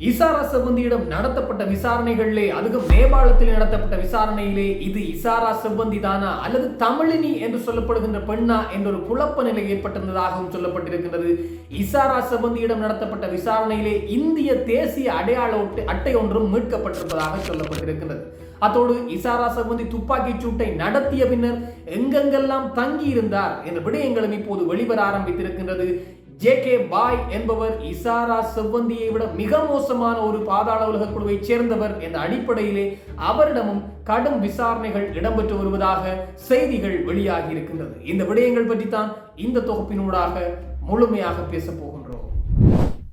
இசாரா செவ்வந்தியிடம் நடத்தப்பட்ட விசாரணைகளிலே அதுக்கு நேபாளத்தில் நடத்தப்பட்ட விசாரணையிலே இது இசாரா செவ்வந்தி தானா? அல்லது தமிழினி என்று சொல்லப்படுகின்ற பெண்ணா என்ற ஒரு குழப்ப நிலை ஏற்பட்டிருந்ததாகவும் சொல்லப்பட்டிருக்கின்றது. இசாரா செவ்வந்தியிடம் நடத்தப்பட்ட விசாரணையிலே இந்திய தேசிய அடையாள ஒட்டு- அட்டை ஒன்றும் மீட்கப்பட்டிருப்பதாக சொல்லப்பட்டிருக்கின்றது. அத்தோடு இசாரா செவ்வந்தி துப்பாக்கிச் சூட்டை நடத்திய பின்னர் எங்கெங்கெல்லாம் தங்கி இருந்தார் என்ற விடயங்களும் இப்போது வெளிவர ஆரம்பித்திருக்கின்றது. ஜே கே பாய் என்பவர் இசாரா செவ்வந்தியை விட மிக மோசமான ஒரு பாதாள உலக குழுவைச் சேர்ந்தவர் என்ற அடிப்படையிலே அவரிடமும் கடும் விசாரணைகள் இடம்பெற்று வருவதாக செய்திகள் வெளியாகி இருக்கின்றது. இந்த விடயங்கள் பற்றி தான் இந்த தொகுப்பினூடாக முழுமையாக பேசப் போகின்றோம்.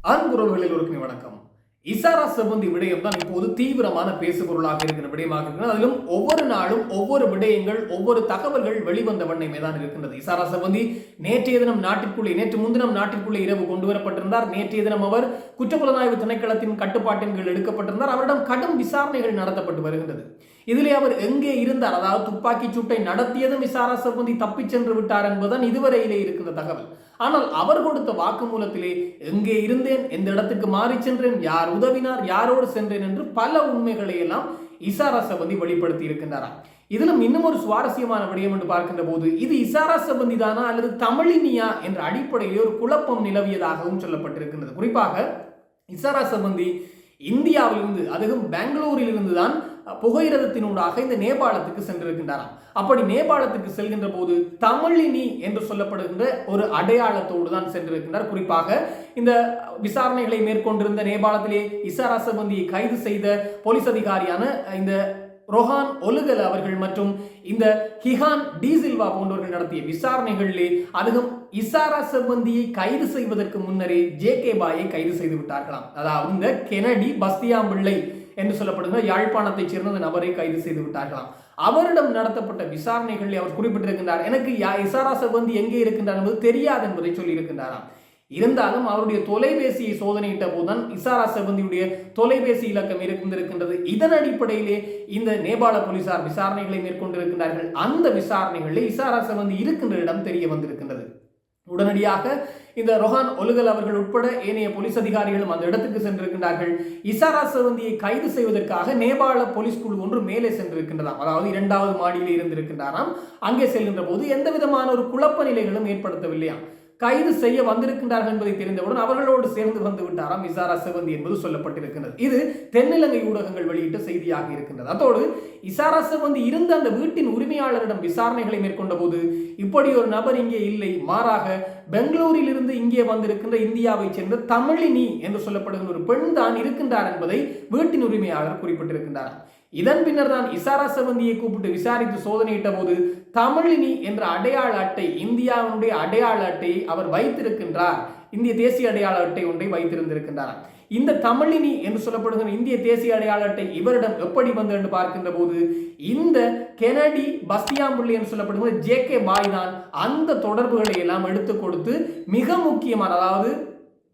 அன்புறவுகளில் ஒரு வணக்கம். இசாரா செவ்வந்தி விடயம் தான் இப்போது தீவிரமான பேசுபொருளாக இருக்கிற விடயமாக இருக்கிறது அதிலும் ஒவ்வொரு நாளும் ஒவ்வொரு விடயங்கள் ஒவ்வொரு தகவல்கள் வெளிவந்த வண்ணமே தான் இருக்கின்றது. இசாரா செவ்வந்தி நேற்றைய தினம் நாட்டிற்குள்ளே நேற்று முன்தினம் நாட்டிற்குள்ளே இரவு கொண்டு வரப்பட்டிருந்தார் நேற்றைய தினம் அவர் குற்றப்புலனாய்வு திணைக்களத்தின் கட்டுப்பாட்டின் கீழ் எடுக்கப்பட்டிருந்தார். அவரிடம் கடும் விசாரணைகள் நடத்தப்பட்டு வருகின்றது. இதிலே அவர் எங்கே இருந்தார்? அதாவது துப்பாக்கி சூட்டை நடத்தியதும் இசாரா செவ்வந்தி தப்பிச் சென்று விட்டார் என்பதுதான் இதுவரையிலே இருக்கிற தகவல். ஆனால் அவர் கொடுத்த வாக்குமூலத்திலே எங்கே இருந்தேன்? எந்த இடத்துக்கு மாறி சென்றேன்? யார் உதவினார்? யாரோடு சென்றேன்? என்று பல உண்மைகளை எல்லாம் இசாரா செவ்வந்தி வெளிப்படுத்தி இருக்கின்றாராம் இதிலும் இன்னும் ஒரு சுவாரஸ்யமான விடயம் என்று பார்க்கின்ற போது இது இசாரா சபந்தி தானா அல்லது தமிழினியா என்ற அடிப்படையிலே ஒரு குழப்பம் நிலவியதாகவும் சொல்லப்பட்டிருக்கின்றது. குறிப்பாக இசாரா சபந்தி இந்தியாவிலிருந்து அதுவும் பெங்களூரிலிருந்து தான் புகையிரதத்தினூடாக இந்த நேபாளத்துக்கு சென்றிருக்கின்றாராம். அப்படி நேபாளத்துக்கு செல்கின்ற போது தமிழினி என்று சொல்லப்படுகின்ற ஒரு அடையாளத்தோடு தான் சென்றிருக்கின்றார். குறிப்பாக இந்த விசாரணைகளை மேற்கொண்டிருந்த நேபாளத்திலே இசாராசபந்தியை கைது செய்த போலீஸ் அதிகாரியான இந்த ரொஹான் ஒலுகல் அவர்கள் மற்றும் இந்த ஹிஹான் டீசில்வா போன்றவர்கள் நடத்திய விசாரணைகளிலே அதுவும் இசாரா செவ்வந்தியை கைது செய்வதற்கு முன்னரே ஜே கே பாயை கைது செய்து விட்டார்களாம். அதாவது இந்த கெனடி பஸ்தியாம்பிள்ளை என்று சொல்லப்படுகிற யாழ்ப்பாணத்தைச் சேர்ந்த அந்த நபரை கைது செய்து விட்டார்களாம். அவரிடம் நடத்தப்பட்ட விசாரணைகளில் அவர் குறிப்பிட்டிருக்கின்றார் எனக்கு யா- இசாரா செவ்வந்தி எங்கே இருக்கின்றார் என்பது தெரியாது என்பதை சொல்லியிருக்கின்றாராம். இருந்தாலும் அவருடைய தொலைபேசியை சோதனையிட்ட போதுதான் இசாரா செவந்தியுடைய தொலைபேசி இலக்கம் இருக்கின்றது இதன் அடிப்படையிலே இந்த நேபாள போலீசார் விசாரணைகளை மேற்கொண்டிருக்கின்றார்கள். அந்த விசாரணைகளில் இசாரா செவந்தி இருக்கின்ற இடம் தெரிய வந்திருக்கின்றது. உடனடியாக இந்த ரொஹான் ஒலுகல் அவர்கள் உட்பட ஏனைய போலீஸ் அதிகாரிகளும் அந்த இடத்துக்கு சென்றிருக்கின்றார்கள். இசாரா செவந்தியை கைது செய்வதற்காக நேபாள போலீஸ் குழு ஒன்று மேலே சென்றிருக்கின்றதாம். அதாவது இரண்டாவது மாடியில் இருந்திருக்கின்றாராம். அங்கே செல்கின்ற போது எந்த விதமான ஒரு குழப்ப நிலைகளும் ஏற்படுத்தவில்லையாம். கைது செய்ய வந்திருக்கின்றார்கள் என்பதை தெரிந்தவுடன் அவர்களோடு சேர்ந்து வந்து விட்டாராம். இசாரா செவந்தி என்பது சொல்லப்பட்டிருக்கிறது இது தென்னிலங்கை ஊடகங்கள் வெளியிட்ட செய்தியாக இருக்கின்றது. அதோடு இசாரா செவந்தி இருந்த அந்த வீட்டின் உரிமையாளரிடம் விசாரணைகளை மேற்கொண்ட போது இப்படி ஒரு நபர் இங்கே இல்லை. மாறாக பெங்களூரில் இருந்து இங்கே வந்திருக்கின்ற இந்தியாவைச் சேர்ந்த தமிழினி என்று சொல்லப்படுகின்ற ஒரு பெண் தான் இருக்கின்றார் என்பதை வீட்டின் உரிமையாளர் குறிப்பிட்டிருக்கின்றார். இதன் பின்னர் தான் இசாரா செவந்தியை கூப்பிட்டு விசாரித்து சோதனையிட்ட போது தமிழினி என்ற அடையாள அட்டை இந்தியாவுடைய அடையாள அட்டையை அவர் வைத்திருக்கின்றார். இந்திய தேசிய அடையாள அட்டை ஒன்றை வைத்திருந்திருக்கின்றார். இந்த தமிழினி என்று சொல்லப்படுகிற இந்திய தேசிய அடையாள அட்டை இவரிடம் எப்படி வந்தது என்று பார்க்கின்ற போது இந்த கெனடி பஸ்தியாம்புள்ளி என்று சொல்லப்படுகிற ஜே கே பாய் தான் அந்த தொடர்புகளை எல்லாம் எடுத்து கொடுத்து மிக முக்கியமான அதாவது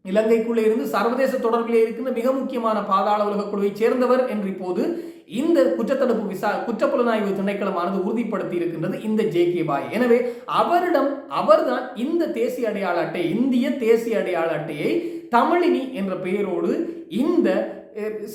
இலங்கைக்குள்ளே இருந்து சர்வதேச தொடர்பிலே இருக்கின்ற மிக முக்கியமான பாதாள உலக குழுவை சேர்ந்தவர் என்று இப்போது இந்த குற்றத்தடுப்பு விசா குற்றப்புலனாய்வு திணைக்களமானது உறுதிப்படுத்தி இருக்கின்றது இந்த ஜே கே பாய். எனவே அவரிடம் அவர்தான் இந்த தேசிய அடையாள அட்டை இந்திய தேசிய அடையாள அட்டையை தமிழினி என்ற பெயரோடு இந்த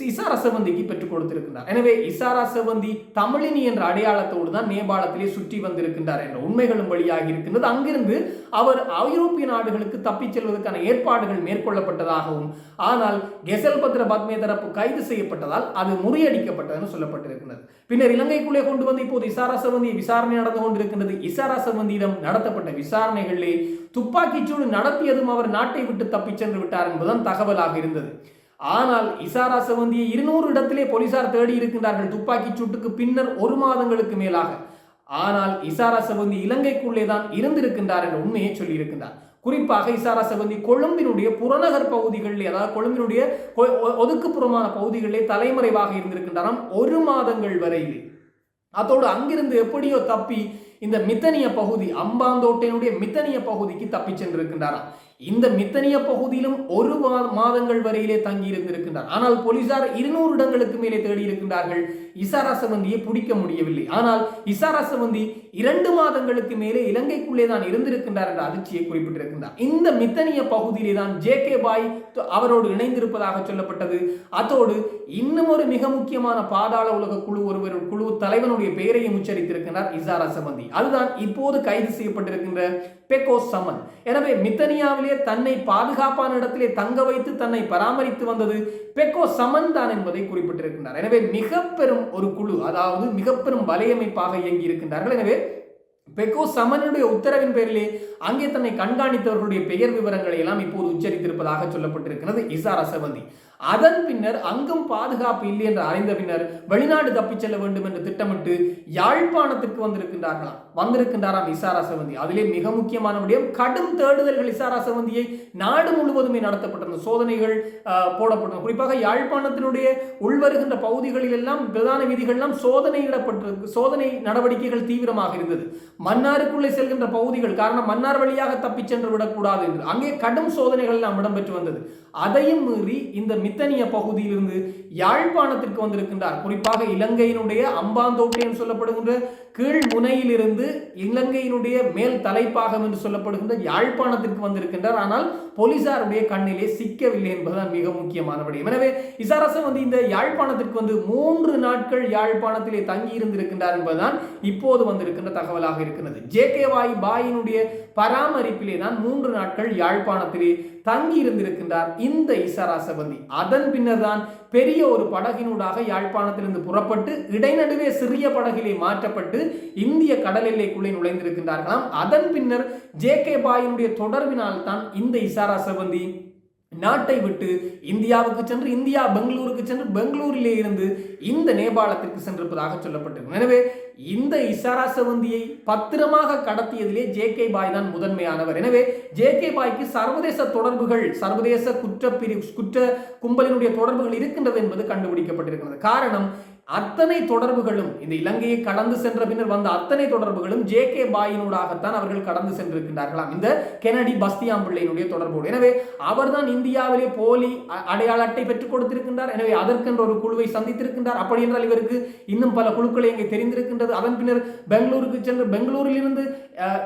இசாரா செவந்திக்கு பெற்றுக் கொடுத்திருக்கின்றார். எனவே இசாரா செவந்தி தமிழினி என்ற அடையாளத்தோடு தான் நேபாளத்திலே சுற்றி வந்திருக்கின்றார் என்ற உண்மைகளும் வழியாக இருக்கின்றது. அங்கிருந்து அவர் ஐரோப்பிய நாடுகளுக்கு தப்பிச் செல்வதற்கான ஏற்பாடுகள் மேற்கொள்ளப்பட்டதாகவும் ஆனால் கெசல் பத்ர பத்மே தரப்பு கைது செய்யப்பட்டதால் அது முறியடிக்கப்பட்டதுன்னு சொல்லப்பட்டிருக்கிறது பின்னர் இலங்கைக்குள்ளே கொண்டு வந்து இப்போது இசாரா செவந்தி விசாரணை நடந்து கொண்டிருக்கின்றது. இசாரா செவந்தியிடம் நடத்தப்பட்ட விசாரணைகளிலே துப்பாக்கிச்சூடு நடத்தியதும் அவர் நாட்டை விட்டு தப்பிச் சென்று விட்டார் என்பதுதான் தகவலாக இருந்தது. ஆனால் இசாரா செவந்தியை இருநூறு இடத்திலே போலீசார் தேடி இருக்கின்றார்கள் துப்பாக்கிச் சூட்டுக்கு பின்னர் ஒரு மாதங்களுக்கு மேலாக. ஆனால் இசாரா செவந்தி இலங்கைக்குள்ளே தான் இருந்திருக்கின்றார் என்ற உண்மையை சொல்லியிருக்கின்றார். குறிப்பாக இசாரா செவந்தி கொழும்பினுடைய புறநகர் பகுதிகளிலே அதாவது கொழும்பினுடைய ஒ- ஒ- ஒதுக்குப்புறமான பகுதிகளிலே தலைமறைவாக இருந்திருக்கின்றாராம் ஒரு மாதங்கள் வரையிலே. அதோடு அங்கிருந்து எப்படியோ தப்பி இந்த மித்தனிய பகுதி அம்பாந்தோட்டையினுடைய மித்தனிய பகுதிக்கு தப்பி சென்றிருக்கின்றாராம். இந்த மித்தனிய பகுதியிலும் ஒரு மா- மாதங்கள் வரையிலே தங்கி இருந்திருக்கின்றார். ஆனால் போலீசார் இருநூறு இடங்களுக்கு மேலே தேடி இருக்கின்றார்கள். இசாரா சவந்தியை பிடிக்க முடியவில்லை. ஆனால் இசாரா சவந்தி இரண்டு மாதங்களுக்கு மேலே இலங்கைக்குள்ளே தான் இருந்திருக்கின்றார் என்ற அதிர்ச்சியை குறிப்பிட்டிருக்கின்றார். இந்த மித்தனிய பகுதியிலே தான் ஜே கே பாய் அவரோடு இணைந்திருப்பதாக சொல்லப்பட்டது. அதோடு இன்னும் ஒரு மிக முக்கியமான பாதாள உலக குழு ஒருவர் குழு தலைவனுடைய பெயரையும் உச்சரித்திருக்கிறார் இசாரா சமந்தி அதுதான் இப்போது கைது செய்யப்பட்டிருக்கின்ற பெக்கோ சமன் எனவே மித்தனியாவிலே தன்னை பாதுகாப்பான இடத்திலே தங்க வைத்து தன்னை பராமரித்து வந்தது பெக்கோ சமன் தான் என்பதை குறிப்பிட்டிருக்கின்றார். எனவே மிக பெரும் ஒரு குழு அதாவது மிக பெரும் வலையமைப்பாக இயங்கி இருக்கின்றார்கள் எனவே பெக்கோ சமனுடைய உத்தரவின் பேரிலே அங்கே தன்னை கண்காணித்தவர்களுடைய பெயர் விவரங்களை எல்லாம் இப்போது உச்சரித்திருப்பதாக சொல்லப்பட்டிருக்கிறது. இசாரா செவந்தி அதன் பின்னர் அங்கும் பாதுகாப்பு இல்லை என்று அறிந்த பின்னர் வெளிநாடு தப்பிச் செல்ல வேண்டும் என்று திட்டமிட்டு யாழ்ப்பாணத்திற்கு வந்திருக்கின்றார்களாம் வந்திருக்கின்றாராம் இசாரா செவந்தி அதிலே மிக முக்கியமான விடயம் கடும் தேடுதல்கள் இசாரா செவந்தியை நாடு முழுவதுமே நடத்தப்பட்டிருந்த சோதனைகள் போடப்பட்டன குறிப்பாக யாழ்ப்பாணத்தினுடைய உள்வருகின்ற பகுதிகளில் எல்லாம் பிரதான வீதிகள் எல்லாம் சோதனையிடப்பட்டிருக்கு சோதனை நடவடிக்கைகள் தீவிரமாக இருந்தது. மன்னாருக்குள்ளே செல்கின்ற பகுதிகள் காரணம் மன்னார் வழியாக தப்பிச் சென்று விடக்கூடாது என்று. அங்கே கடும் சோதனைகள் எல்லாம் இடம்பெற்று வந்தது. அதையும் மீறி இந்த மித்தனிய பகுதியிலிருந்து யாழ்ப்பாணத்திற்கு வந்திருக்கின்றார். குறிப்பாக இலங்கையினுடைய அம்பாந்தோட்டை என்று சொல்லப்படுகின்ற கீழ் முனையிலிருந்து இலங்கையினுடைய மேல் தலைப்பாகம் என்று சொல்லப்படுகின்ற யாழ்ப்பாணத்திற்கு வந்திருக்கின்றார். ஆனால் போலீசாருடைய கண்ணிலே சிக்கவில்லை என்பதுதான் மிக முக்கியமான விடயம். எனவே இசாரசம் வந்து இந்த யாழ்ப்பாணத்திற்கு வந்து மூன்று நாட்கள் யாழ்ப்பாணத்திலே தங்கி இருந்திருக்கின்றார் என்பதுதான் இப்போது வந்திருக்கின்ற தகவலாக இருக்கிறது ஜே கே வாய் பாயினுடைய பராமரிப்பிலே தான் மூன்று நாட்கள் யாழ்ப்பாணத்திலே தங்கி இருந்திருக்கின்றார் இந்த இசாரா சபந்தி அதன் பின்னர் தான் பெரிய ஒரு படகினூடாக யாழ்ப்பாணத்திலிருந்து புறப்பட்டு இடைநடுவே சிறிய படகிலே மாற்றப்பட்டு இந்திய கடல் எல்லைக்குள்ளே நுழைந்திருக்கின்றார்களாம். அதன் பின்னர் ஜே கே பாயினுடைய தொடர்பினால் தான் இந்த இசாரா சபந்தி நாட்டை விட்டு இந்தியாவுக்கு சென்று இந்தியா பெங்களூருக்கு சென்று பெங்களூரிலே இருந்து இந்த நேபாளத்திற்கு சென்றிருப்பதாக சொல்லப்பட்டிருக்கும். எனவே இந்த இசாரா செவந்தியை பத்திரமாக கடத்தியதிலே ஜே கே பாய் தான் முதன்மையானவர். எனவே ஜே கே பாய்க்கு சர்வதேச தொடர்புகள் சர்வதேச குற்ற குற்ற கும்பலினுடைய தொடர்புகள் இருக்கின்றது என்பது கண்டுபிடிக்கப்பட்டிருக்கிறது. காரணம் அத்தனை தொடர்புகளும் இந்த இலங்கையை கடந்து சென்ற பின்னர் வந்த அத்தனை தொடர்புகளும் ஜே கே பாயினூடாகத்தான் அவர்கள் கடந்து சென்றிருக்கின்றார்களாம். இந்த கெனடி பஸ்தியாம் பிள்ளையினுடைய தொடர்போடு. எனவே அவர்தான் இந்தியாவிலே போலி அ- அடையாள அட்டை பெற்றுக் கொடுத்திருக்கின்றார். எனவே அதற்கென்ற ஒரு குழுவை சந்தித்திருக்கின்றார். அப்படி என்றால் இவருக்கு இன்னும் பல குழுக்களை இங்கே தெரிந்திருக்கின்றது. அதன் பின்னர் பெங்களூருக்கு சென்று பெங்களூரிலிருந்து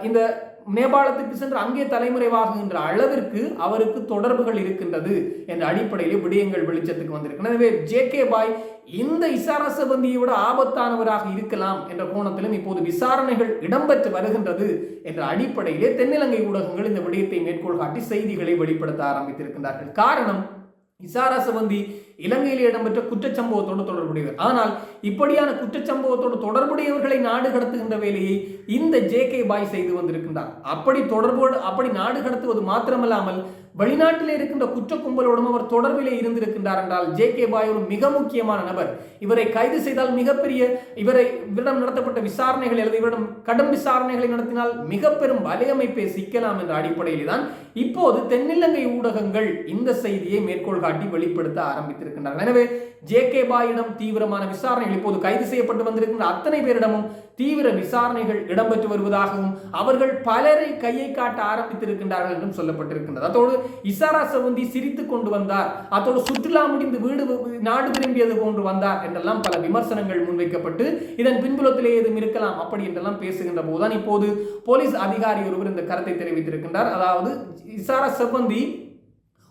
இந்த நேபாளத்துக்கு சென்று அங்கே தலைமுறைவாகுகின்ற அளவிற்கு அவருக்கு தொடர்புகள் இருக்கின்றது என்ற அடிப்படையில் விடயங்கள் வெளிச்சத்துக்கு வந்திருக்கு எனவே ஜே கே பாய் இந்த இசாரசபந்தியை விட ஆபத்தானவராக இருக்கலாம் என்ற கோணத்திலும் இப்போது விசாரணைகள் இடம்பெற்று வருகின்றது என்ற அடிப்படையிலே தென்னிலங்கை ஊடகங்கள் இந்த விடயத்தை மேற்கோள் காட்டி செய்திகளை வெளிப்படுத்த ஆரம்பித்திருக்கின்றார்கள். காரணம் இசாரா சபந்தி இலங்கையில் இடம்பெற்ற குற்றச்சம்பவத்தோடு தொடர்புடையவர். ஆனால் இப்படியான குற்றச்சம்பவத்தோடு தொடர்புடையவர்களை நாடு கடத்துகின்ற வேலையை இந்த ஜே கே பாய் செய்து வந்திருக்கின்றார். அப்படி தொடர்போடு அப்படி நாடு கடத்துவது மாத்திரமல்லாமல் வெளிநாட்டில் இருக்கின்ற குற்ற கும்பலோடும் அவர் தொடர்பிலே இருந்திருக்கின்றார் என்றால் ஜே கே பாய் ஒரு மிக முக்கியமான நபர். இவரை கைது செய்தால் மிகப்பெரிய இவரை இவரிடம் நடத்தப்பட்ட விசாரணைகள் அல்லது இவரிடம் கடும் விசாரணைகளை நடத்தினால் மிக பெரும் வலையமைப்பை சிக்கலாம் என்ற அடிப்படையில் தான் இப்போது தென்னிலங்கை ஊடகங்கள் இந்த செய்தியை மேற்கோள் காட்டி வெளிப்படுத்த ஆரம்பித்திருக்கின்றனர். எனவே ஜே கே பாயிடம் தீவிரமான விசாரணைகள் இப்போது கைது செய்யப்பட்டு வந்திருக்கின்ற அத்தனை பேரிடமும் தீவிர விசாரணைகள் இடம்பெற்று வருவதாகவும் அவர்கள் பலரை கையை காட்ட ஆரம்பித்திருக்கின்றார்கள் என்றும் சொல்லப்பட்டிருக்கின்றது. அதோடு இசாரா சவுந்தி சிரித்து கொண்டு வந்தார். அதோடு சுற்றுலா முடிந்து வீடு நாடு திரும்பியது போன்று வந்தார் என்றெல்லாம் பல விமர்சனங்கள் முன்வைக்கப்பட்டு இதன் பின்புலத்திலே ஏதும் இருக்கலாம் அப்படி என்றெல்லாம் பேசுகின்ற போதுதான் இப்போது போலீஸ் அதிகாரி ஒருவர் இந்த கருத்தை தெரிவித்திருக்கின்றார். அதாவது இசாரா செவ்வந்தி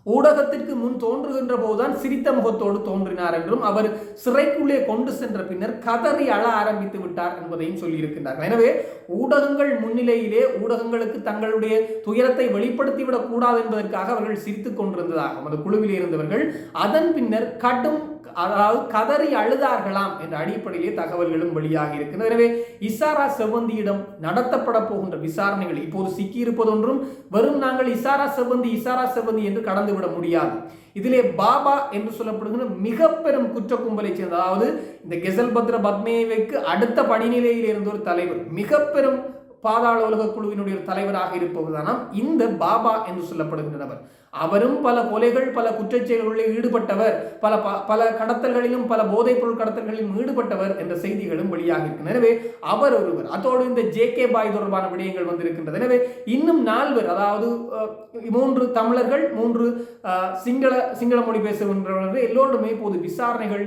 ஊடகத்திற்கு முன் தோன்றுகின்ற போதுதான் சிரித்த முகத்தோடு தோன்றினார் என்றும் அவர் சிறைக்குள்ளே கொண்டு சென்ற பின்னர் கதறி அழ ஆரம்பித்து விட்டார் என்பதையும் சொல்லியிருக்கின்றார் எனவே ஊடகங்கள் முன்னிலையிலே ஊடகங்களுக்கு தங்களுடைய துயரத்தை வெளிப்படுத்திவிடக் கூடாது என்பதற்காக அவர்கள் சிரித்துக் கொண்டிருந்ததாகவும் அந்த குழுவில் இருந்தவர்கள் அதன் பின்னர் கடும் அதாவது கதறி அழுதார்களாம் என்ற அடிப்படையிலே தகவல்களும் வெளியாகி இருக்கின்றன. எனவே இசாரா செவ்வந்தியிடம் நடத்தப்பட போகின்ற விசாரணைகள் இப்போது சிக்கியிருப்பதொன்றும் வரும் நாங்கள் இசாரா செவ்வந்தி இசாரா செவ்வந்தி என்று கடந்து விட முடியாது. இதிலே பாபா என்று சொல்லப்படுகிற மிக பெரும் குற்ற கும்பலை சேர்ந்த அதாவது இந்த கெசல் பத்ர பத்மேவைக்கு அடுத்த படிநிலையில் இருந்த ஒரு தலைவர் மிக பெரும் பாதாள உலக குழுவினுடைய தலைவராக இருப்பவர்தானாம் இந்த பாபா என்று சொல்லப்படுகின்ற நபர். அவரும் பல கொலைகள் பல குற்றச்செயல்களில் ஈடுபட்டவர் பல ப- பல கடத்தல்களிலும் பல போதைப் பொருள் கடத்தல்களிலும் ஈடுபட்டவர் என்ற செய்திகளும் வெளியாக இருக்கின்றன. எனவே அவர் ஒருவர். அதோடு இந்த ஜே கே பாய் தொடர்பான விடயங்கள் வந்திருக்கின்றது எனவே இன்னும் நால்வர் அதாவது மூன்று தமிழர்கள் மூன்று சிங்கள சிங்கள மொழி பேசுகின்றவர்கள் எல்லோருமே இப்போது விசாரணைகள்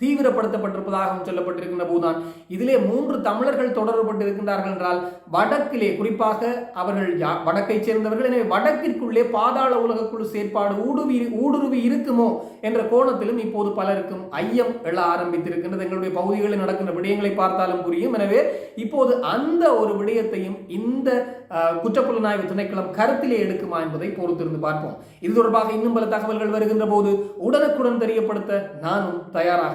தீவிரப்படுத்தப்பட்டிருப்பதாகவும் சொல்லப்பட்டிருக்கின்ற போதுதான் இதிலே மூன்று தமிழர்கள் தொடர்புபட்டிருக்கின்றார்கள் என்றால் வடக்கிலே குறிப்பாக அவர்கள் யா- வடக்கைச் சேர்ந்தவர்கள். எனவே வடக்கிற்குள்ளே பாதாள உலகக்குழு செயற்பாடு ஊடுவி ஊடுருவி இருக்குமோ என்ற கோணத்திலும் இப்போது பலருக்கும் ஐயம் எழ ஆரம்பித்திருக்கின்றது. எங்களுடைய பகுதிகளில் நடக்கின்ற விடயங்களை பார்த்தாலும் புரியும். எனவே இப்போது அந்த ஒரு விடயத்தையும் இந்த குற்றப்புலனாய்வு திணைக்களம் கருத்திலே எடுக்குமா என்பதை பொறுத்திருந்து பார்ப்போம். இது தொடர்பாக இன்னும் பல தகவல்கள் வருகின்ற போது உடனுக்குடன் தெரியப்படுத்த நானும் தயாராக